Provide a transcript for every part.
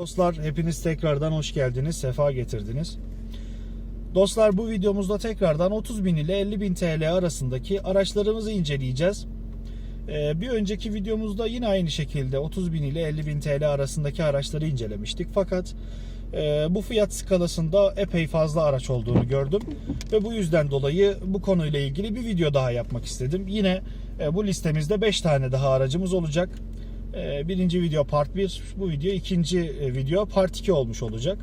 Dostlar hepiniz tekrardan hoş geldiniz, sefa getirdiniz. Dostlar bu videomuzda tekrardan 30 bin ile 50 bin TL arasındaki araçlarımızı inceleyeceğiz. Ee, bir önceki videomuzda yine aynı şekilde 30 bin ile 50 bin TL arasındaki araçları incelemiştik. Fakat e, bu fiyat skalasında epey fazla araç olduğunu gördüm. Ve bu yüzden dolayı bu konuyla ilgili bir video daha yapmak istedim. Yine e, bu listemizde 5 tane daha aracımız olacak. Ee, Birinci video part 1, bu video ikinci e, video part 2 olmuş olacak.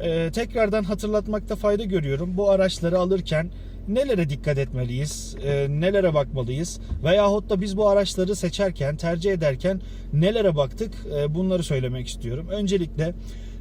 Ee, tekrardan hatırlatmakta fayda görüyorum. Bu araçları alırken nelere dikkat etmeliyiz, e, nelere bakmalıyız veyahut da biz bu araçları seçerken, tercih ederken nelere baktık e, bunları söylemek istiyorum. Öncelikle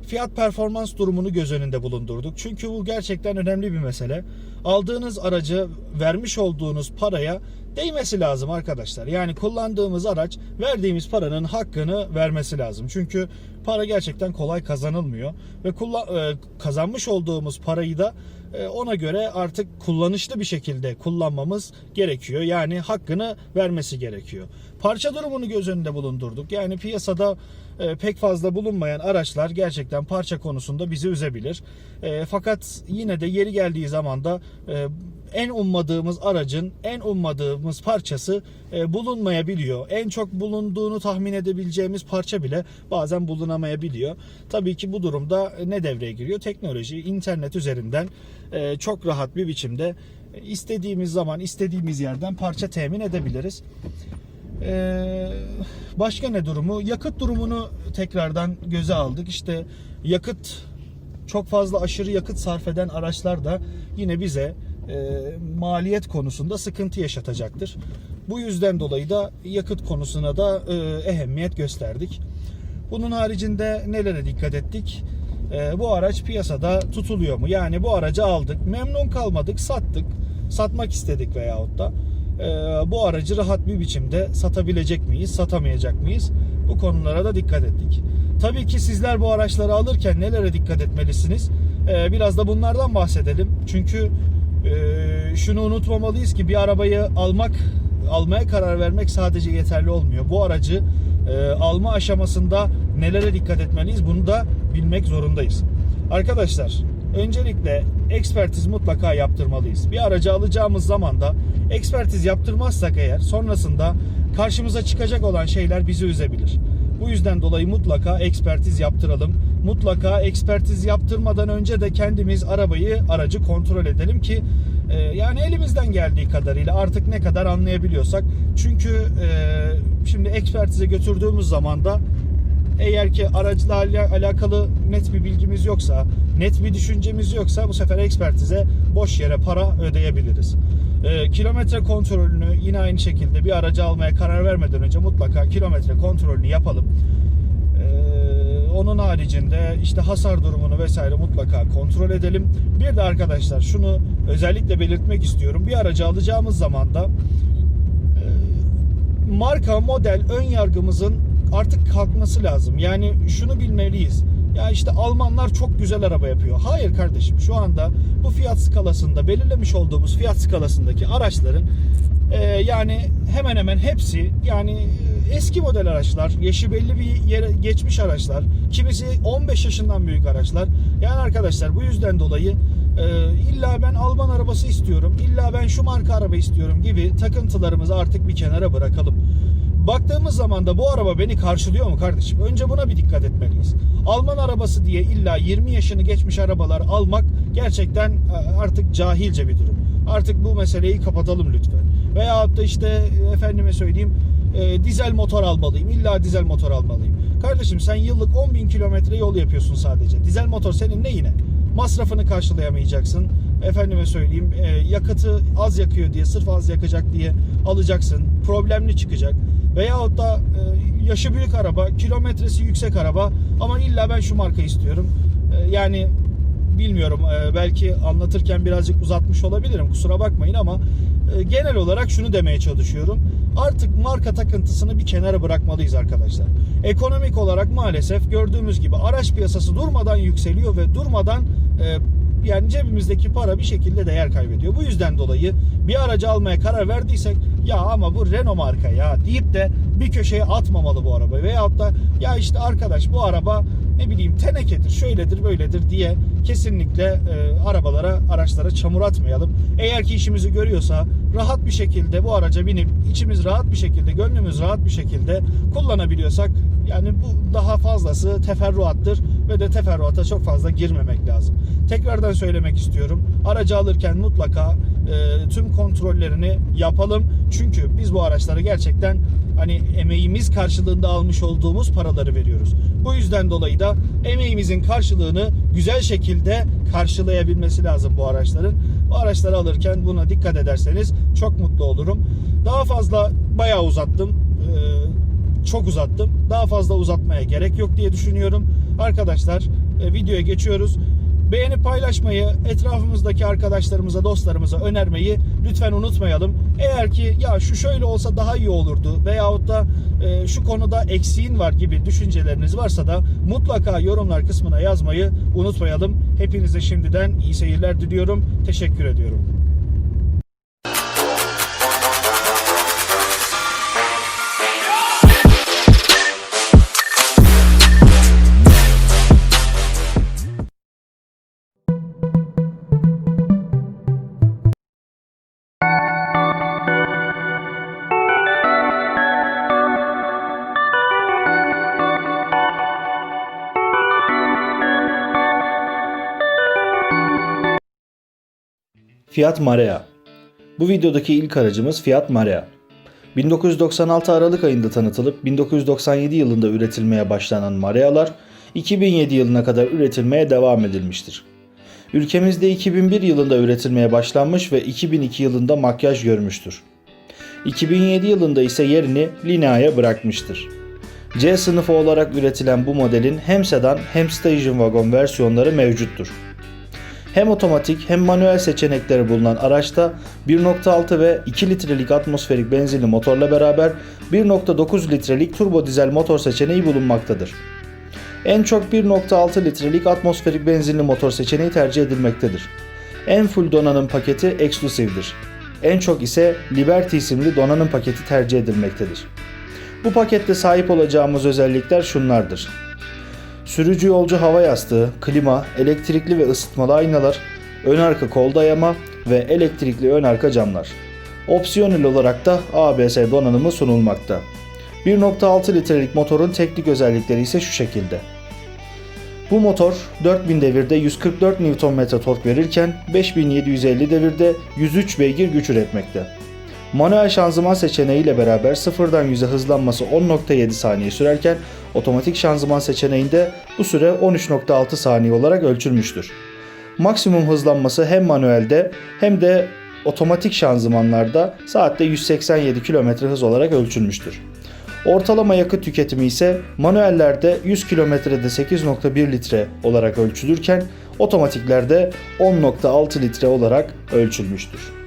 fiyat performans durumunu göz önünde bulundurduk. Çünkü bu gerçekten önemli bir mesele. Aldığınız aracı vermiş olduğunuz paraya değmesi lazım arkadaşlar. Yani kullandığımız araç verdiğimiz paranın hakkını vermesi lazım. Çünkü para gerçekten kolay kazanılmıyor ve e, kazanmış olduğumuz parayı da e, ona göre artık kullanışlı bir şekilde kullanmamız gerekiyor. Yani hakkını vermesi gerekiyor. Parça durumunu göz önünde bulundurduk. Yani piyasada pek fazla bulunmayan araçlar gerçekten parça konusunda bizi üzebilir. E, fakat yine de yeri geldiği zaman da e, en ummadığımız aracın en ummadığımız parçası e, bulunmayabiliyor. En çok bulunduğunu tahmin edebileceğimiz parça bile bazen bulunamayabiliyor. Tabii ki bu durumda ne devreye giriyor? Teknoloji, internet üzerinden e, çok rahat bir biçimde e, istediğimiz zaman istediğimiz yerden parça temin edebiliriz. Ee, başka ne durumu? Yakıt durumunu tekrardan göze aldık. İşte yakıt çok fazla aşırı yakıt sarf eden araçlar da yine bize e, maliyet konusunda sıkıntı yaşatacaktır. Bu yüzden dolayı da yakıt konusuna da e, ehemmiyet gösterdik. Bunun haricinde nelere dikkat ettik? E, bu araç piyasada tutuluyor mu? Yani bu aracı aldık, memnun kalmadık, sattık, satmak istedik veyahut da bu aracı rahat bir biçimde satabilecek miyiz, satamayacak mıyız? Bu konulara da dikkat ettik. Tabii ki sizler bu araçları alırken nelere dikkat etmelisiniz? E, biraz da bunlardan bahsedelim. Çünkü e, şunu unutmamalıyız ki bir arabayı almak, almaya karar vermek sadece yeterli olmuyor. Bu aracı e, alma aşamasında nelere dikkat etmeliyiz? Bunu da bilmek zorundayız. Arkadaşlar öncelikle ekspertiz mutlaka yaptırmalıyız. Bir aracı alacağımız zaman da ekspertiz yaptırmazsak eğer sonrasında karşımıza çıkacak olan şeyler bizi üzebilir. Bu yüzden dolayı mutlaka ekspertiz yaptıralım. Mutlaka ekspertiz yaptırmadan önce de kendimiz arabayı, aracı kontrol edelim ki e, yani elimizden geldiği kadarıyla artık ne kadar anlayabiliyorsak. Çünkü e, şimdi ekspertize götürdüğümüz zaman da eğer ki aracla ala- alakalı net bir bilgimiz yoksa, net bir düşüncemiz yoksa bu sefer ekspertize boş yere para ödeyebiliriz. Ee, kilometre kontrolünü yine aynı şekilde bir aracı almaya karar vermeden önce mutlaka kilometre kontrolünü yapalım. Ee, onun haricinde işte hasar durumunu vesaire mutlaka kontrol edelim. Bir de arkadaşlar şunu özellikle belirtmek istiyorum. Bir aracı alacağımız zaman da marka, model, ön yargımızın artık kalkması lazım. Yani şunu bilmeliyiz. Ya işte Almanlar çok güzel araba yapıyor. Hayır kardeşim şu anda bu fiyat skalasında belirlemiş olduğumuz fiyat skalasındaki araçların e, yani hemen hemen hepsi yani e, eski model araçlar, yaşı belli bir yere geçmiş araçlar, kimisi 15 yaşından büyük araçlar. Yani arkadaşlar bu yüzden dolayı e, illa ben Alman arabası istiyorum, illa ben şu marka araba istiyorum gibi takıntılarımızı artık bir kenara bırakalım. Baktığımız zaman da bu araba beni karşılıyor mu kardeşim? Önce buna bir dikkat etmeliyiz. Alman arabası diye illa 20 yaşını geçmiş arabalar almak gerçekten e, artık cahilce bir durum. Artık bu meseleyi kapatalım lütfen. Veyahut da işte e, efendime söyleyeyim e, dizel motor almalıyım. İlla dizel motor almalıyım. Kardeşim sen yıllık 10 bin kilometre yol yapıyorsun sadece. Dizel motor senin ne yine? Masrafını karşılayamayacaksın. Efendime söyleyeyim e, yakıtı az yakıyor diye sırf az yakacak diye alacaksın. Problemli çıkacak. Veyahut da e, yaşı büyük araba, kilometresi yüksek araba ama illa ben şu marka istiyorum. E, yani bilmiyorum e, belki anlatırken birazcık uzatmış olabilirim kusura bakmayın ama e, genel olarak şunu demeye çalışıyorum. Artık marka takıntısını bir kenara bırakmalıyız arkadaşlar. Ekonomik olarak maalesef gördüğümüz gibi araç piyasası durmadan yükseliyor ve durmadan e, yani cebimizdeki para bir şekilde değer kaybediyor. Bu yüzden dolayı bir aracı almaya karar verdiysek ya ama bu Renault marka ya deyip de bir köşeye atmamalı bu arabayı. Veyahut da ya işte arkadaş bu araba ne bileyim tenekedir, şöyledir, böyledir diye kesinlikle e, arabalara, araçlara çamur atmayalım. Eğer ki işimizi görüyorsa rahat bir şekilde bu araca binip içimiz rahat bir şekilde, gönlümüz rahat bir şekilde kullanabiliyorsak yani bu daha fazlası teferruattır ve de teferruata çok fazla girmemek lazım. Tekrardan söylemek istiyorum. Aracı alırken mutlaka e, tüm kontrollerini yapalım. Çünkü biz bu araçlara gerçekten hani emeğimiz karşılığında almış olduğumuz paraları veriyoruz. Bu yüzden dolayı da emeğimizin karşılığını güzel şekilde karşılayabilmesi lazım bu araçların. Bu araçları alırken buna dikkat ederseniz çok mutlu olurum. Daha fazla bayağı uzattım. Çok uzattım. Daha fazla uzatmaya gerek yok diye düşünüyorum. Arkadaşlar e, videoya geçiyoruz. Beğenip paylaşmayı, etrafımızdaki arkadaşlarımıza, dostlarımıza önermeyi lütfen unutmayalım. Eğer ki ya şu şöyle olsa daha iyi olurdu veyahut da e, şu konuda eksiğin var gibi düşünceleriniz varsa da mutlaka yorumlar kısmına yazmayı unutmayalım. Hepinize şimdiden iyi seyirler diliyorum. Teşekkür ediyorum. Fiat Marea. Bu videodaki ilk aracımız Fiat Marea. 1996 Aralık ayında tanıtılıp 1997 yılında üretilmeye başlanan Marealar 2007 yılına kadar üretilmeye devam edilmiştir. Ülkemizde 2001 yılında üretilmeye başlanmış ve 2002 yılında makyaj görmüştür. 2007 yılında ise yerini Linea'ya bırakmıştır. C sınıfı olarak üretilen bu modelin hem sedan hem station wagon versiyonları mevcuttur. Hem otomatik hem manuel seçenekleri bulunan araçta 1.6 ve 2 litrelik atmosferik benzinli motorla beraber 1.9 litrelik turbo dizel motor seçeneği bulunmaktadır. En çok 1.6 litrelik atmosferik benzinli motor seçeneği tercih edilmektedir. En full donanım paketi Exclusive'dir. En çok ise Liberty isimli donanım paketi tercih edilmektedir. Bu pakette sahip olacağımız özellikler şunlardır. Sürücü yolcu hava yastığı, klima, elektrikli ve ısıtmalı aynalar, ön arka kol dayama ve elektrikli ön arka camlar. Opsiyonel olarak da ABS donanımı sunulmakta. 1.6 litrelik motorun teknik özellikleri ise şu şekilde. Bu motor 4000 devirde 144 Nm tork verirken 5750 devirde 103 beygir güç üretmekte. Manuel şanzıman seçeneğiyle beraber sıfırdan 100'e hızlanması 10.7 saniye sürerken otomatik şanzıman seçeneğinde bu süre 13.6 saniye olarak ölçülmüştür. Maksimum hızlanması hem manuelde hem de otomatik şanzımanlarda saatte 187 km hız olarak ölçülmüştür. Ortalama yakıt tüketimi ise manuellerde 100 kilometrede 8.1 litre olarak ölçülürken otomatiklerde 10.6 litre olarak ölçülmüştür.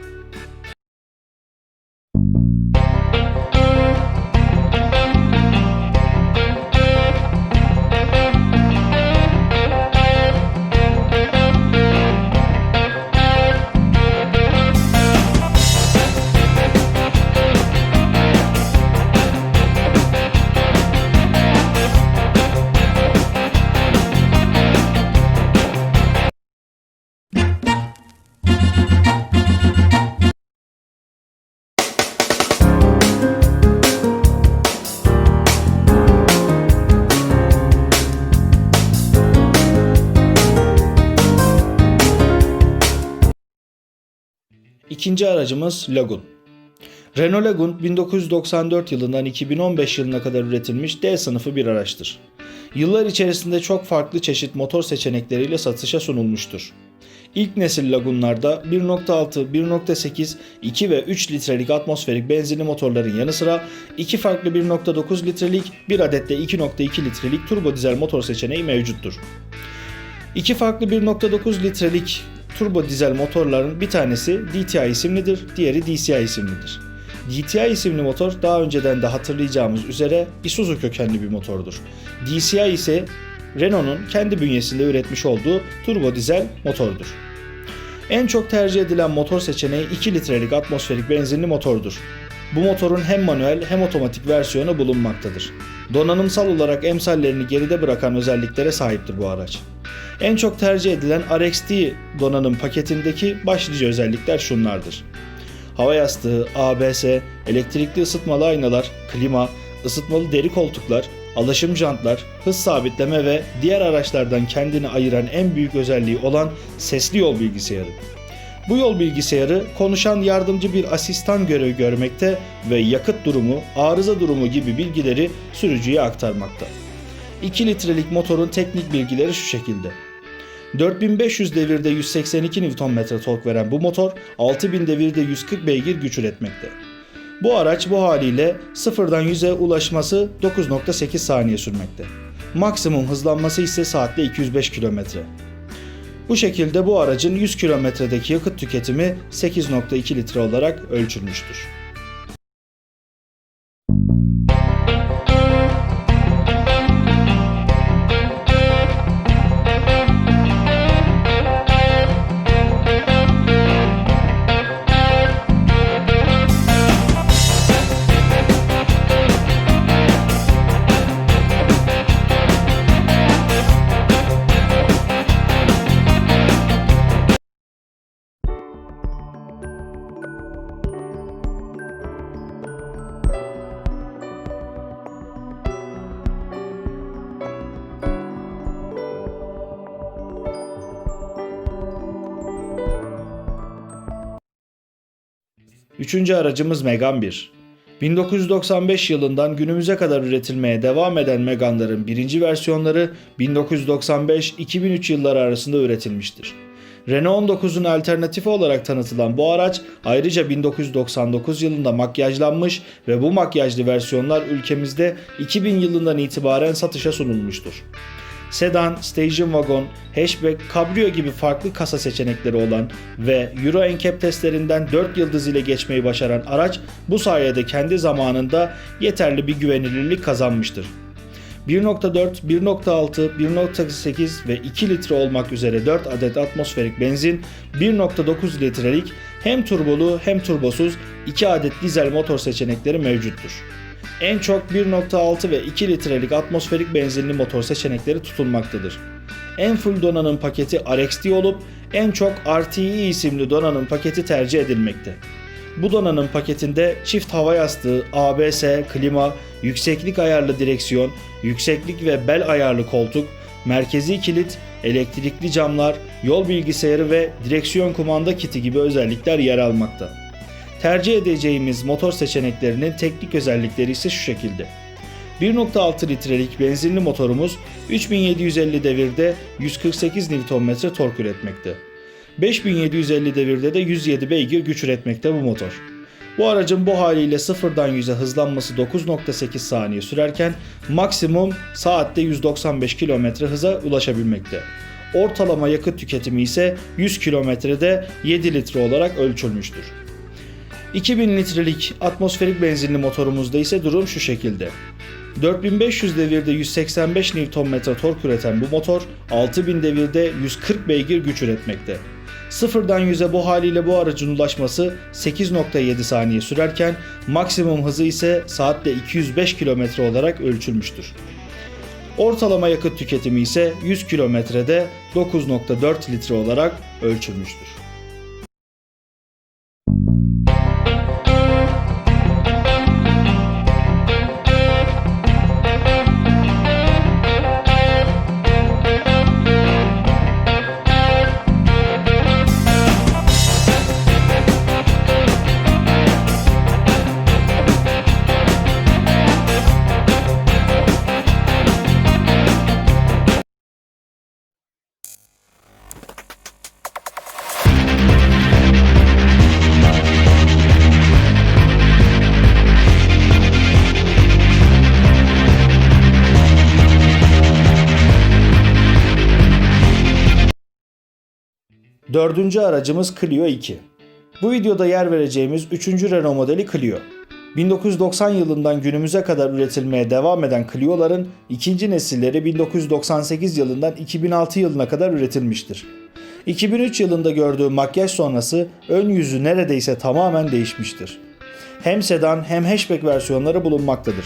İkinci aracımız Lagun. Renault Lagun 1994 yılından 2015 yılına kadar üretilmiş D sınıfı bir araçtır. Yıllar içerisinde çok farklı çeşit motor seçenekleriyle satışa sunulmuştur. İlk nesil Lagunlarda 1.6, 1.8, 2 ve 3 litrelik atmosferik benzinli motorların yanı sıra iki farklı 1.9 litrelik, bir adet de 2.2 litrelik turbo dizel motor seçeneği mevcuttur. İki farklı 1.9 litrelik turbo dizel motorların bir tanesi DTI isimlidir, diğeri DCI isimlidir. DTI isimli motor daha önceden de hatırlayacağımız üzere Isuzu kökenli bir motordur. DCI ise Renault'un kendi bünyesinde üretmiş olduğu turbo dizel motordur. En çok tercih edilen motor seçeneği 2 litrelik atmosferik benzinli motordur. Bu motorun hem manuel hem otomatik versiyonu bulunmaktadır. donanımsal olarak emsallerini geride bırakan özelliklere sahiptir bu araç. En çok tercih edilen RXT donanım paketindeki başlıca özellikler şunlardır. Hava yastığı, ABS, elektrikli ısıtmalı aynalar, klima, ısıtmalı deri koltuklar, alaşım jantlar, hız sabitleme ve diğer araçlardan kendini ayıran en büyük özelliği olan sesli yol bilgisayarı. Bu yol bilgisayarı konuşan yardımcı bir asistan görevi görmekte ve yakıt durumu, arıza durumu gibi bilgileri sürücüye aktarmakta. 2 litrelik motorun teknik bilgileri şu şekilde. 4500 devirde 182 Nm tork veren bu motor 6000 devirde 140 beygir güç üretmekte. Bu araç bu haliyle sıfırdan 100'e ulaşması 9.8 saniye sürmekte. Maksimum hızlanması ise saatte 205 km. Bu şekilde bu aracın 100 kilometredeki yakıt tüketimi 8.2 litre olarak ölçülmüştür. Üçüncü aracımız Megane 1. 1995 yılından günümüze kadar üretilmeye devam eden Megane'ların birinci versiyonları 1995-2003 yılları arasında üretilmiştir. Renault 19'un alternatifi olarak tanıtılan bu araç ayrıca 1999 yılında makyajlanmış ve bu makyajlı versiyonlar ülkemizde 2000 yılından itibaren satışa sunulmuştur. Sedan, station wagon, hatchback, cabrio gibi farklı kasa seçenekleri olan ve Euro NCAP testlerinden 4 yıldız ile geçmeyi başaran araç bu sayede kendi zamanında yeterli bir güvenilirlik kazanmıştır. 1.4, 1.6, 1.8 ve 2 litre olmak üzere 4 adet atmosferik benzin, 1.9 litrelik hem turbolu hem turbosuz 2 adet dizel motor seçenekleri mevcuttur. En çok 1.6 ve 2 litrelik atmosferik benzinli motor seçenekleri tutulmaktadır. En full donanım paketi RXD olup en çok RTE isimli donanım paketi tercih edilmekte. Bu donanım paketinde çift hava yastığı, ABS, klima, yükseklik ayarlı direksiyon, yükseklik ve bel ayarlı koltuk, merkezi kilit, elektrikli camlar, yol bilgisayarı ve direksiyon kumanda kiti gibi özellikler yer almakta. Tercih edeceğimiz motor seçeneklerinin teknik özellikleri ise şu şekilde. 1.6 litrelik benzinli motorumuz 3750 devirde 148 Nm tork üretmekte. 5750 devirde de 107 beygir güç üretmekte bu motor. Bu aracın bu haliyle sıfırdan 100'e hızlanması 9.8 saniye sürerken maksimum saatte 195 km hıza ulaşabilmekte. Ortalama yakıt tüketimi ise 100 kilometrede 7 litre olarak ölçülmüştür. 2000 litrelik atmosferik benzinli motorumuzda ise durum şu şekilde. 4500 devirde 185 Nm tork üreten bu motor 6000 devirde 140 beygir güç üretmekte. Sıfırdan 100'e bu haliyle bu aracın ulaşması 8.7 saniye sürerken maksimum hızı ise saatte 205 km olarak ölçülmüştür. Ortalama yakıt tüketimi ise 100 kilometrede 9.4 litre olarak ölçülmüştür. Dördüncü aracımız Clio 2. Bu videoda yer vereceğimiz 3. Renault modeli Clio. 1990 yılından günümüze kadar üretilmeye devam eden Clio'ların ikinci nesilleri 1998 yılından 2006 yılına kadar üretilmiştir. 2003 yılında gördüğü makyaj sonrası ön yüzü neredeyse tamamen değişmiştir. Hem sedan hem hatchback versiyonları bulunmaktadır.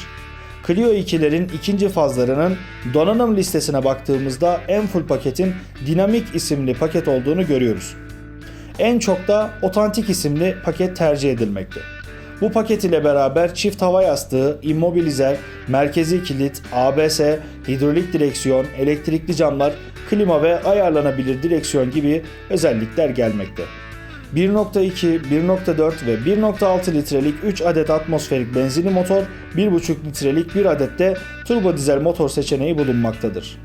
Clio 2'lerin ikinci fazlarının donanım listesine baktığımızda en full paketin Dinamik isimli paket olduğunu görüyoruz. En çok da Otantik isimli paket tercih edilmekte. Bu paket ile beraber çift hava yastığı, immobilizer, merkezi kilit, ABS, hidrolik direksiyon, elektrikli camlar, klima ve ayarlanabilir direksiyon gibi özellikler gelmekte. 1.2, 1.4 ve 1.6 litrelik 3 adet atmosferik benzinli motor, 1.5 litrelik 1 adet de turbo dizel motor seçeneği bulunmaktadır.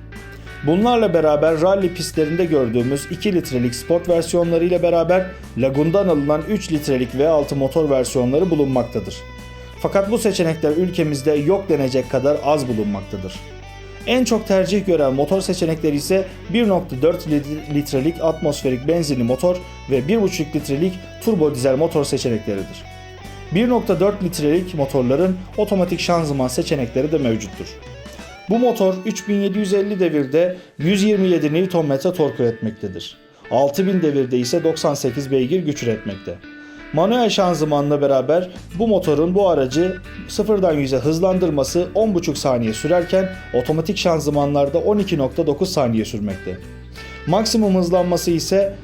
Bunlarla beraber rally pistlerinde gördüğümüz 2 litrelik sport versiyonları ile beraber Lagun'dan alınan 3 litrelik V6 motor versiyonları bulunmaktadır. Fakat bu seçenekler ülkemizde yok denecek kadar az bulunmaktadır. En çok tercih gören motor seçenekleri ise 1.4 lit- litrelik atmosferik benzinli motor ve 1.5 litrelik turbo dizel motor seçenekleridir. 1.4 litrelik motorların otomatik şanzıman seçenekleri de mevcuttur. Bu motor 3750 devirde 127 Nm tork üretmektedir. 6000 devirde ise 98 beygir güç üretmekte. Manuel şanzımanla beraber bu motorun bu aracı sıfırdan 100'e hızlandırması 10,5 saniye sürerken otomatik şanzımanlarda 12.9 saniye sürmekte. Maksimum hızlanması ise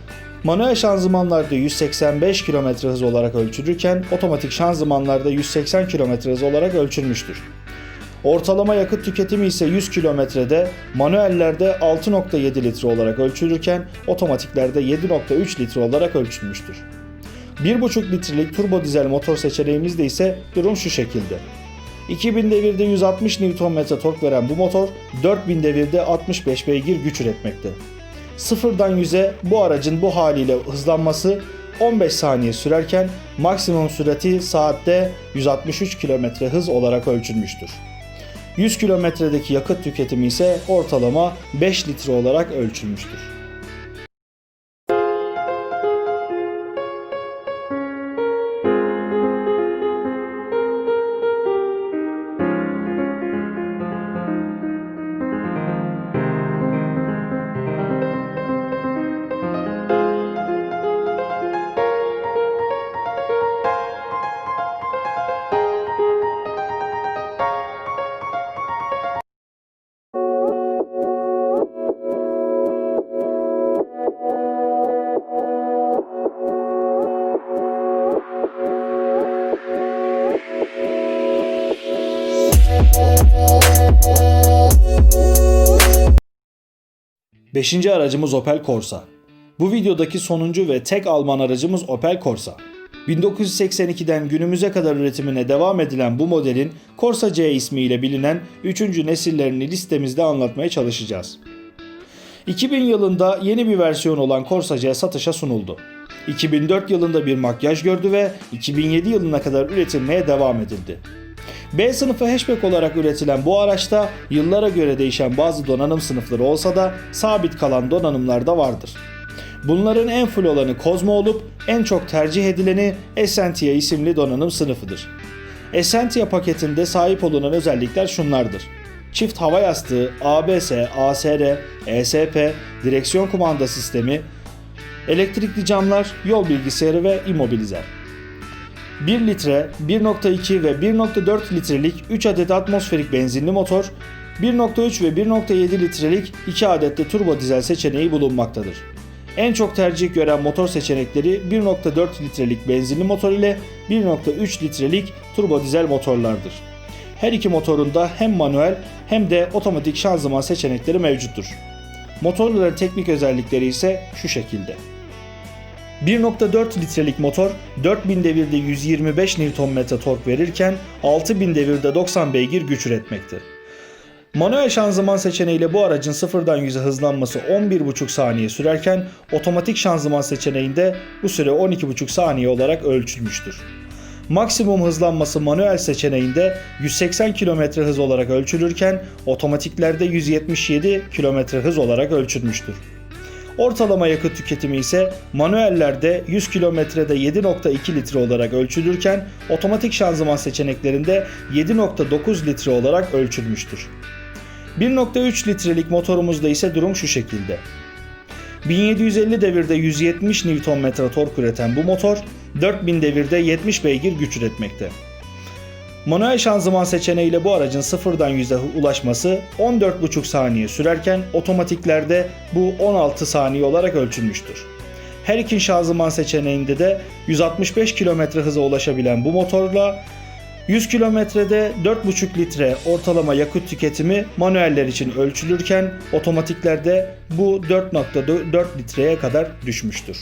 manuel şanzımanlarda 185 km hız olarak ölçülürken otomatik şanzımanlarda 180 km hız olarak ölçülmüştür. Ortalama yakıt tüketimi ise 100 kilometrede manuellerde 6.7 litre olarak ölçülürken otomatiklerde 7.3 litre olarak ölçülmüştür. 1.5 litrelik turbo dizel motor seçeneğimizde ise durum şu şekilde. 2000 devirde 160 Nm tork veren bu motor 4000 devirde 65 beygir güç üretmekte. Sıfırdan 100'e bu aracın bu haliyle hızlanması 15 saniye sürerken maksimum sürati saatte 163 km hız olarak ölçülmüştür. 100 kilometredeki yakıt tüketimi ise ortalama 5 litre olarak ölçülmüştür. Beşinci aracımız Opel Corsa. Bu videodaki sonuncu ve tek Alman aracımız Opel Corsa. 1982'den günümüze kadar üretimine devam edilen bu modelin Corsa C ismiyle bilinen 3. nesillerini listemizde anlatmaya çalışacağız. 2000 yılında yeni bir versiyon olan Corsa C satışa sunuldu. 2004 yılında bir makyaj gördü ve 2007 yılına kadar üretilmeye devam edildi. B sınıfı hatchback olarak üretilen bu araçta yıllara göre değişen bazı donanım sınıfları olsa da sabit kalan donanımlar da vardır. Bunların en full olanı Cosmo olup en çok tercih edileni Essentia isimli donanım sınıfıdır. Essentia paketinde sahip olunan özellikler şunlardır. Çift hava yastığı, ABS, ASR, ESP, direksiyon kumanda sistemi, elektrikli camlar, yol bilgisayarı ve immobilizer. 1 litre, 1.2 ve 1.4 litrelik 3 adet atmosferik benzinli motor, 1.3 ve 1.7 litrelik 2 adet de turbo dizel seçeneği bulunmaktadır. En çok tercih gören motor seçenekleri 1.4 litrelik benzinli motor ile 1.3 litrelik turbo dizel motorlardır. Her iki motorunda hem manuel hem de otomatik şanzıman seçenekleri mevcuttur. Motorların teknik özellikleri ise şu şekilde. 1.4 litrelik motor 4000 devirde 125 Nm tork verirken 6000 devirde 90 beygir güç üretmekte. Manuel şanzıman seçeneğiyle bu aracın sıfırdan 100'e hızlanması 11,5 saniye sürerken otomatik şanzıman seçeneğinde bu süre 12,5 saniye olarak ölçülmüştür. Maksimum hızlanması manuel seçeneğinde 180 km hız olarak ölçülürken otomatiklerde 177 km hız olarak ölçülmüştür. Ortalama yakıt tüketimi ise manuellerde 100 kilometrede 7.2 litre olarak ölçülürken otomatik şanzıman seçeneklerinde 7.9 litre olarak ölçülmüştür. 1.3 litrelik motorumuzda ise durum şu şekilde. 1750 devirde 170 Nm tork üreten bu motor 4000 devirde 70 beygir güç üretmekte. Manuel şanzıman seçeneğiyle bu aracın sıfırdan 100'e ulaşması 14,5 saniye sürerken otomatiklerde bu 16 saniye olarak ölçülmüştür. Her iki şanzıman seçeneğinde de 165 km hıza ulaşabilen bu motorla 100 kilometrede 4,5 litre ortalama yakıt tüketimi manueller için ölçülürken otomatiklerde bu 4.4 litreye kadar düşmüştür.